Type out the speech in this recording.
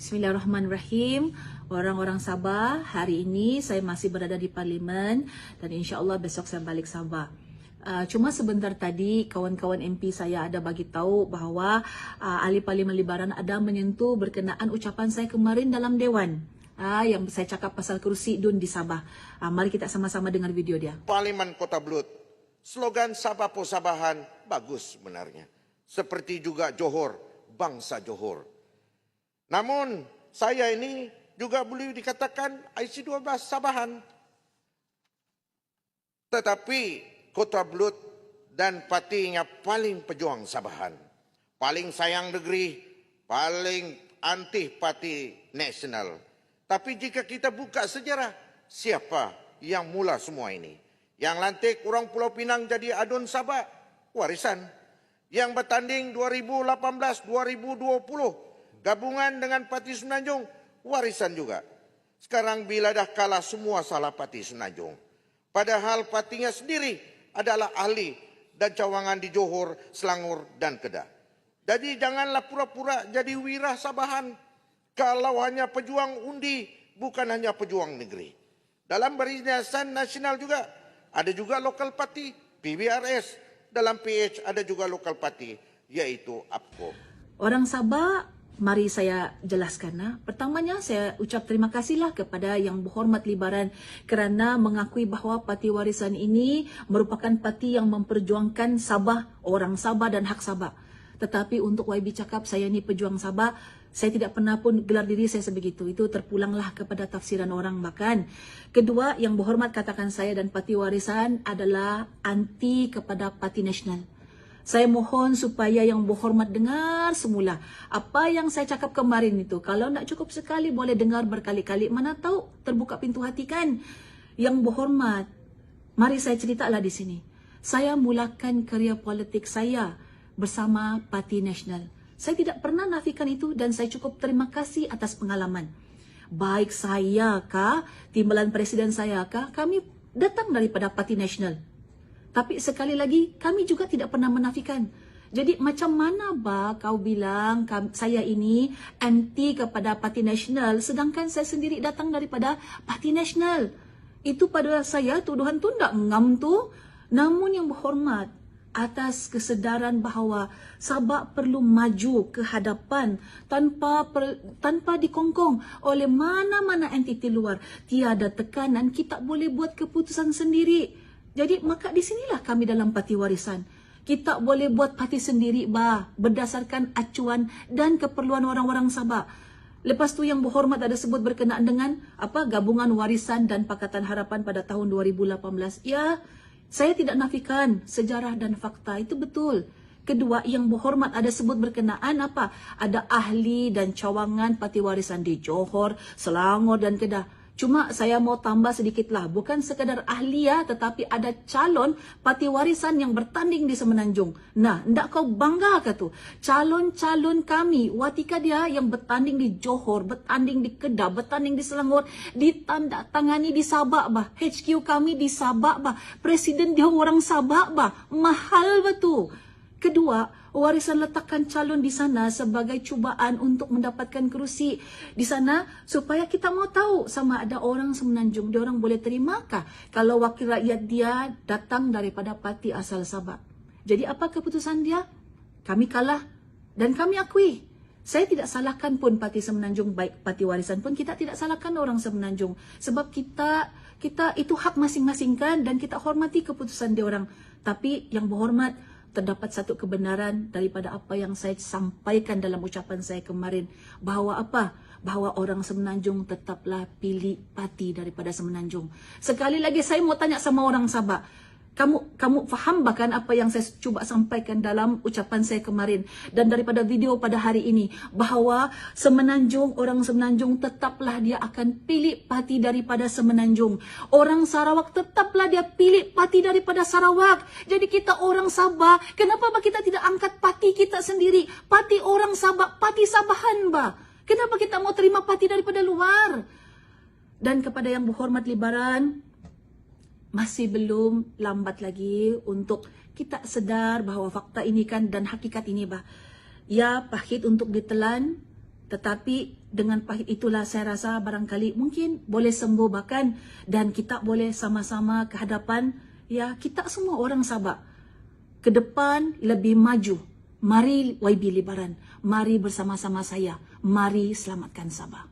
Bismillahirrahmanirrahim. Orang-orang Sabah, hari ini saya masih berada di Parlimen dan insya-Allah besok saya balik Sabah. Uh, cuma sebentar tadi kawan-kawan MP saya ada bagi tahu bahawa uh, ahli Parlimen Libaran ada menyentuh berkenaan ucapan saya kemarin dalam dewan. Uh, yang saya cakap pasal kerusi DUN di Sabah. Uh, mari kita sama-sama dengar video dia. Parlimen Kota Blut. Slogan Sabah Po Sabahan bagus sebenarnya. Seperti juga Johor, bangsa Johor. Namun saya ini juga boleh dikatakan IC12 Sabahan. Tetapi Kota Blut dan partinya paling pejuang Sabahan. Paling sayang negeri, paling anti parti nasional. Tapi jika kita buka sejarah, siapa yang mula semua ini? Yang lantik orang Pulau Pinang jadi adun Sabah, warisan. Yang bertanding 2018-2020, gabungan dengan Parti Semenanjung, warisan juga. Sekarang bila dah kalah semua salah Parti Semenanjung. Padahal partinya sendiri adalah ahli dan cawangan di Johor, Selangor dan Kedah. Jadi janganlah pura-pura jadi wirah Sabahan kalau hanya pejuang undi bukan hanya pejuang negeri. Dalam barisan nasional juga ada juga lokal parti PBRS. Dalam PH ada juga lokal parti yaitu APCO. Orang Sabah, mari saya jelaskan. Nah. Pertamanya saya ucap terima kasihlah kepada yang berhormat Libaran kerana mengakui bahawa parti warisan ini merupakan parti yang memperjuangkan Sabah, orang Sabah dan hak Sabah. Tetapi untuk YB cakap saya ni pejuang Sabah, saya tidak pernah pun gelar diri saya sebegitu. Itu terpulanglah kepada tafsiran orang bahkan. Kedua, yang berhormat katakan saya dan parti warisan adalah anti kepada parti nasional. Saya mohon supaya yang berhormat dengar semula apa yang saya cakap kemarin itu. Kalau nak cukup sekali boleh dengar berkali-kali. Mana tahu terbuka pintu hati kan. Yang berhormat, mari saya ceritalah di sini. Saya mulakan kerja politik saya bersama Parti Nasional. Saya tidak pernah nafikan itu dan saya cukup terima kasih atas pengalaman. Baik saya kah, timbalan presiden saya kah, kami datang daripada Parti Nasional. Tapi sekali lagi, kami juga tidak pernah menafikan. Jadi macam mana ba kau bilang saya ini anti kepada Parti Nasional sedangkan saya sendiri datang daripada Parti Nasional. Itu pada saya tuduhan tu tak ngam tu. Namun yang berhormat, atas kesedaran bahawa Sabah perlu maju ke hadapan tanpa per, tanpa dikongkong oleh mana-mana entiti luar. Tiada tekanan, kita boleh buat keputusan sendiri. Jadi maka di sinilah kami dalam parti warisan. Kita boleh buat parti sendiri bah berdasarkan acuan dan keperluan orang-orang Sabah. Lepas tu yang berhormat ada sebut berkenaan dengan apa gabungan warisan dan Pakatan Harapan pada tahun 2018. Ya, saya tidak nafikan sejarah dan fakta itu betul. Kedua, yang berhormat ada sebut berkenaan apa? Ada ahli dan cawangan parti warisan di Johor, Selangor dan Kedah. Cuma saya mau tambah sedikitlah, bukan sekadar ahli ya, tetapi ada calon parti warisan yang bertanding di Semenanjung. Nah, ndak kau bangga ke tu? Calon-calon kami, watika dia yang bertanding di Johor, bertanding di Kedah, bertanding di Selangor, ditanda tangani di Sabak bah. HQ kami di Sabak bah. Presiden dia orang Sabak bah. Mahal betul. Kedua, warisan letakkan calon di sana sebagai cubaan untuk mendapatkan kerusi di sana supaya kita mau tahu sama ada orang semenanjung dia orang boleh terimakah kalau wakil rakyat dia datang daripada parti asal Sabah. Jadi apa keputusan dia? Kami kalah dan kami akui. Saya tidak salahkan pun parti semenanjung baik parti warisan pun kita tidak salahkan orang semenanjung sebab kita kita itu hak masing-masing kan dan kita hormati keputusan dia orang. Tapi yang berhormat terdapat satu kebenaran daripada apa yang saya sampaikan dalam ucapan saya kemarin. Bahawa apa? Bahawa orang semenanjung tetaplah pilih parti daripada semenanjung. Sekali lagi saya mau tanya sama orang Sabah kamu kamu faham bahkan apa yang saya cuba sampaikan dalam ucapan saya kemarin dan daripada video pada hari ini bahawa semenanjung orang semenanjung tetaplah dia akan pilih parti daripada semenanjung. Orang Sarawak tetaplah dia pilih parti daripada Sarawak. Jadi kita orang Sabah kenapa bah kita tidak angkat parti kita sendiri? Parti orang Sabah parti Sabahan bah kenapa kita mau terima parti daripada luar? Dan kepada yang berhormat libaran masih belum lambat lagi untuk kita sedar bahawa fakta ini kan dan hakikat ini bah ya pahit untuk ditelan Tetapi dengan pahit itulah saya rasa barangkali mungkin boleh sembuh bahkan dan kita boleh sama-sama ke hadapan ya kita semua orang Sabah ke depan lebih maju. Mari YB Libaran, mari bersama-sama saya, mari selamatkan Sabah.